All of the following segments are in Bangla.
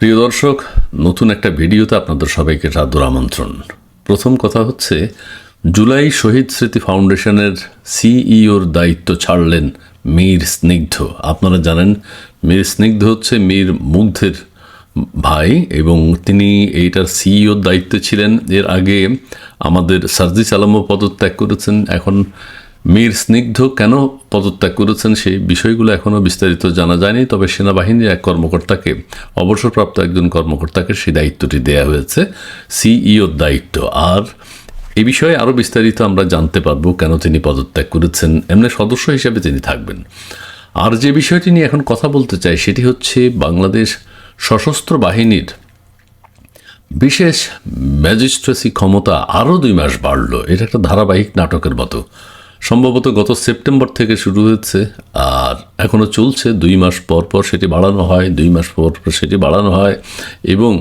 প্রিয় দর্শক, নতুন একটা ভিডিওতে আপনাদের সবাইকে সাদর আমন্ত্রণ। প্রথম কথা হচ্ছে, জুলাই শহীদ স্মৃতি ফাউন্ডেশনের সিইওর দায়িত্ব ছাড়লেন মীর স্নিগ্ধ। আপনারা জানেন, মীর স্নিগ্ধ হচ্ছে মীর মুগ্ধের ভাই এবং তিনি এইটার সিইওর দায়িত্বে ছিলেন। এর আগে আমাদের সার্জিস আলমও পদত্যাগ করেছেন। এখন মীর স্নিগ্ধ কেন পদত্যাগ করেছেন সেই বিষয়গুলো এখনও বিস্তারিত জানা যায়নি, তবে সেনাবাহিনীর এক কর্মকর্তাকে, অবসরপ্রাপ্ত একজন কর্মকর্তাকে সেই দায়িত্বটি দেয়া হয়েছে সিইওর দায়িত্ব। আর এ বিষয়ে আরও বিস্তারিত আমরা জানতে পারব কেন তিনি পদত্যাগ করেছেন, এমনি সদস্য হিসেবে তিনি থাকবেন। আর যে বিষয়টি নিয়ে এখন কথা বলতে চাই, সেটি হচ্ছে বাংলাদেশ সশস্ত্র বাহিনীর বিশেষ ম্যাজিস্ট্রেসি ক্ষমতা আরও দুই মাস বাড়ল। এটা একটা ধারাবাহিক নাটকের মতো। সম্ভবত গত সেপ্টেম্বর থেকে শুরু হয়েছে, আর এখনও চলছে। দুই মাস পর পর সেটি বাড়ানো হয়, দুই মাস পর পর সেটি বাড়ানো হয় এবং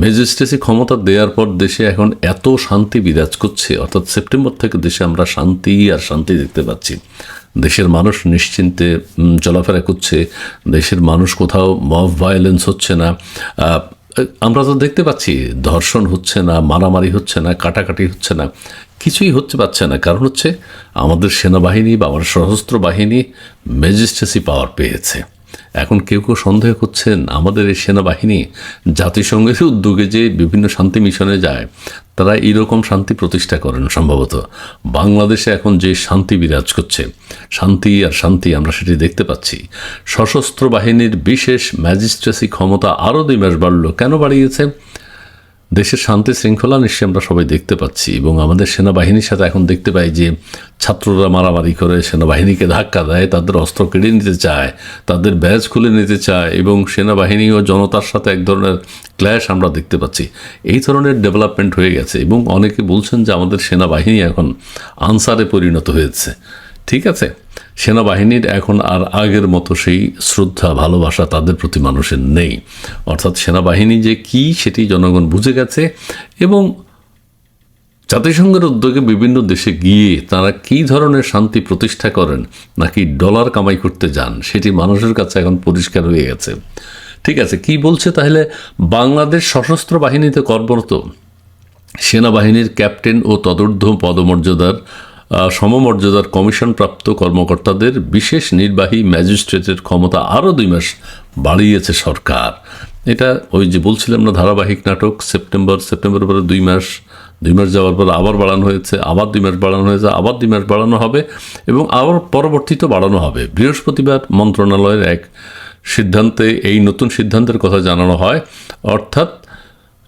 ম্যাজিস্ট্রেসি ক্ষমতা দেওয়ার পর দেশে এখন এত শান্তি বিরাজ করছে। অর্থাৎ সেপ্টেম্বর থেকে দেশে আমরা শান্তি আর শান্তি দেখতে পাচ্ছি। দেশের মানুষ নিশ্চিন্তে চলাফেরা করছে। দেশের মানুষ কোথাও মব ভায়োলেন্স হচ্ছে না। আমরা তো দেখতে পাচ্ছি, ধর্ষণ হচ্ছে না, মারামারি হচ্ছে না, কাটাকাটি হচ্ছে না। কিছুই হচ্ছে পাচ্ছে না। কারণ হচ্ছে আমাদের সেনাবাহিনী বা আমার সশস্ত্র বাহিনী ম্যাজিস্ট্রেসি পাওয়ার পেয়েছে। এখন কেউ কেউ সন্দেহ করছেন, আমাদের এই সেনাবাহিনী জাতিসংঘের উদ্যোগে যে বিভিন্ন শান্তি মিশনে যায়, তারা এইরকম শান্তি প্রতিষ্ঠা করেন সম্ভবত। বাংলাদেশে এখন যে শান্তি বিরাজ করছে, শান্তি আর শান্তি আমরা সেটি দেখতে পাচ্ছি। সশস্ত্র বাহিনীর বিশেষ ম্যাজিস্ট্রেসি ক্ষমতা আরও দুই মাস বাড়ল। কেন বাড়িয়েছে? দেশের শান্তি শৃঙ্খলা নিশ্চয়ই আমরা সবাই দেখতে পাচ্ছি এবং আমাদের সেনাবাহিনীর সাথে এখন দেখতে পাই যে ছাত্ররা মারামারি করে, সেনাবাহিনীকে ধাক্কা দেয়, তাদের অস্ত্র কেড়ে নিতে চায়, তাদের ব্যাজ খুলে নিতে চায় এবং সেনাবাহিনী ও জনতার সাথে এক ধরনের ক্ল্যাশ আমরা দেখতে পাচ্ছি। এই ধরনের ডেভেলপমেন্ট হয়ে গেছে এবং অনেকে বলছেন যে আমাদের সেনাবাহিনী এখন আনসারে পরিণত হয়েছে। ঠিক আছে? সেনাবাহিনীর এখন আর আগের মতো সেই শ্রদ্ধা, ভালোবাসা তাদের প্রতি মানুষের নেই। অর্থাৎ সেনাবাহিনী যে কি, সেটি জনগণ বুঝে গেছে এবং জাতিসংঘের উদ্যোগে বিভিন্ন দেশে গিয়ে তারা কী ধরনের শান্তি প্রতিষ্ঠা করেন, নাকি ডলার কামাই করতে যান, সেটি মানুষের কাছে এখন পরিষ্কার হয়ে গেছে। ঠিক আছে, কি বলছে? তাহলে বাংলাদেশ সশস্ত্র বাহিনীতে কর্মরত সেনাবাহিনীর ক্যাপ্টেন ও তদূর্ধ্ব পদমর্যাদার সমমর্যাদার কমিশনপ্রাপ্ত কর্মকর্তাদের বিশেষ নির্বাহী ম্যাজিস্ট্রেটের ক্ষমতা আরও দুই মাস বাড়িয়েছে সরকার। এটা ওই যে বলছিলাম না, ধারাবাহিক নাটক, সেপ্টেম্বর সেপ্টেম্বর পরে দুই মাস দুই মাস যাওয়ার পর আবার বাড়ানো হয়েছে, আবার দুই মাস বাড়ানো হয়েছে, আবার দুই মাস বাড়ানো হবে এবং আবার পরবর্তীতে বাড়ানো হবে। বৃহস্পতিবার মন্ত্রণালয়ের এক সিদ্ধান্তে এই নতুন সিদ্ধান্তের কথা জানানো হয়। অর্থাৎ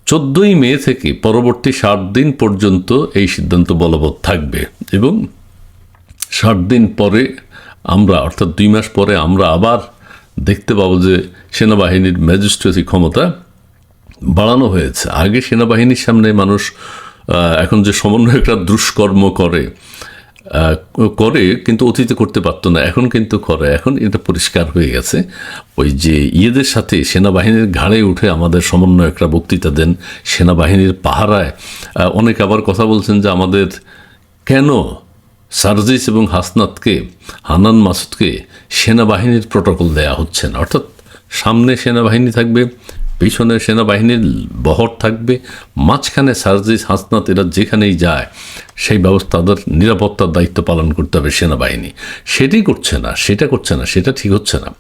চোদ্দই মে থেকে পরবর্তী ষাট দিন পর্যন্ত এই সিদ্ধান্ত বলবৎ থাকবে এবং ষাট দিন পরে আমরা, অর্থাৎ দুই মাস পরে আমরা আবার দেখতে পাবো যে সেনাবাহিনীর ম্যাজিস্ট্রেসি ক্ষমতা বাড়ানো হয়েছে। আগে সেনাবাহিনীর সামনে মানুষ এখন যে সমন্বয়করা দুষ্কর্ম করে করে কিন্তু অতীতে করতে পারতো না। এখন কিন্তু করে। এখন এটা পরিষ্কার হয়ে গেছে। ওই যে ইয়েদের সাথে সেনাবাহিনীর ঘাড়ে উঠে আমাদের সমন্বয়করা বক্তৃতা দেন সেনাবাহিনীর পাহারায়। অনেকে আবার কথা বলছেন যে আমাদের কেন সার্জিস এবং হাসনাতকে, হানান মাসুদকে সেনাবাহিনীর প্রোটোকল দেয়া হচ্ছে না? অর্থাৎ সামনে সেনাবাহিনী থাকবে পিছনে সেনাবাহিনীর বহর থাকবে, মাঝখানে সার্জিস, হাসনাত, এরা যেখানেই যায়, সেই ব্যবস্থা তাদের নিরাপত্তার দায়িত্ব পালন করতে হবে সেনাবাহিনী। সেটি করছে না, সেটা করছে না, সেটা ঠিক হচ্ছে না।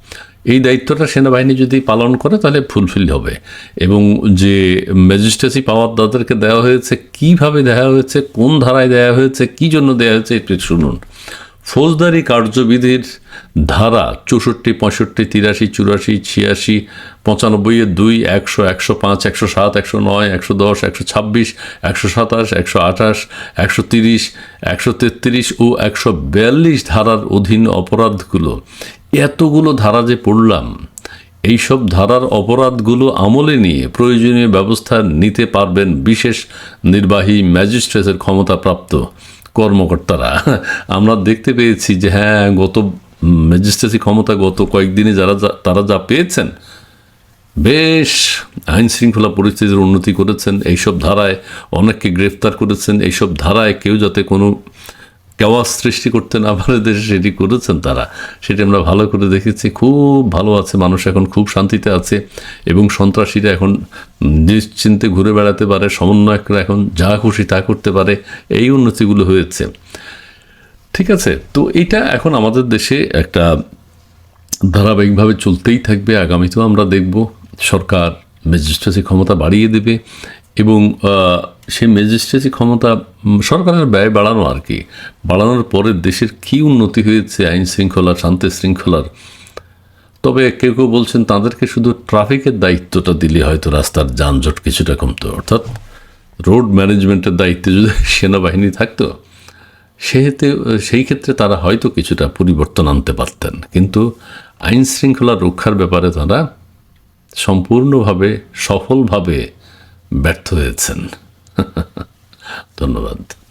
এই দায়িত্বটা সেনাবাহিনী যদি পালন করে, তাহলে ফুলফিল হবে। এবং যে ম্যাজিস্ট্রেসি পাওয়ার তাদেরকে দেওয়া হয়েছে, কীভাবে দেওয়া হয়েছে, কোন ধারায় দেওয়া হয়েছে, কি জন্য দেওয়া হয়েছে একটু শুনুন। ফৌজদারি কার্যবিধির ধারা চৌষট্টি, পঁয়ষট্টি, তিরাশি, চুরাশি, ছিয়াশি, পঁচানব্বই, দুই, একশো একশো পাঁচ, একশো সাত, একশো নয়, একশো দশ, একশো ছাব্বিশ, একশো সাতাশ, একশো আঠাশ, একশো তিরিশ, একশো তেত্রিশ ও একশো বিয়াল্লিশ ধারার অধীন অপরাধগুলো। এতগুলো ধারা যে পড়লাম, এইসব ধারার অপরাধগুলো আমলে নিয়ে প্রয়োজনীয় ব্যবস্থা নিতে পারবেন বিশেষ নির্বাহী ম্যাজিস্ট্রেটের ক্ষমতাপ্রাপ্ত কর্মকর্তারা, আমরা দেখতে পেয়েছি যে হ্যাঁ গত ম্যাজিস্ট্রেসি ক্ষমতা গত কয়েকদিনে যারা তারা যা পেয়েছেন, বেশ আইন শৃঙ্খলা পরিস্থিতির উন্নতি করেছেন, এইসব ধারায় অনেককে গ্রেফতার করেছেন, এইসব ধারায় কেউ যাতে কোনো কেওয়াস সৃষ্টি করতে না পারে দেশে সেটি করেছেন তারা। সেটি আমরা ভালো করে দেখেছি। খুব ভালো আছে, মানুষ এখন খুব শান্তিতে আছে এবং সন্ত্রাসীরা এখন নিশ্চিন্তে ঘুরে বেড়াতে পারে, সমন্বয়করা এখন যা খুশি তা করতে পারে, এই উন্নতিগুলো হয়েছে। ঠিক আছে, তো এটা এখন আমাদের দেশে একটা ধারাবাহিকভাবে চলতেই থাকবে। আগামীতেও আমরা দেখব, সরকার, ম্যাজিস্ট্রেসি ক্ষমতা বাড়িয়ে দেবে। এবং সেই ম্যাজিস্ট্রেসি ক্ষমতা সরকারের ব্যয় বাড়ানো আর কি। বাড়ানোর পরে দেশের কী উন্নতি হয়েছে, আইন শৃঙ্খলা, শান্তি শৃঙ্খলার? তবে কেউ কেউ বলছেন তাদেরকে শুধু ট্রাফিকের দায়িত্বটা দিলে হয়তো রাস্তার যানজট কিছুটা কমতো। অর্থাৎ রোড ম্যানেজমেন্টের দায়িত্বে যদি সেনাবাহিনী থাকতো, সেহেতু, সেই ক্ষেত্রে তারা হয়তো কিছুটা পরিবর্তন আনতে পারতেন। কিন্তু আইন শৃঙ্খলা রক্ষার ব্যাপারে তারা সম্পূর্ণভাবে সফলভাবে ব্যর্থ হয়েছেন। ধন্যবাদ।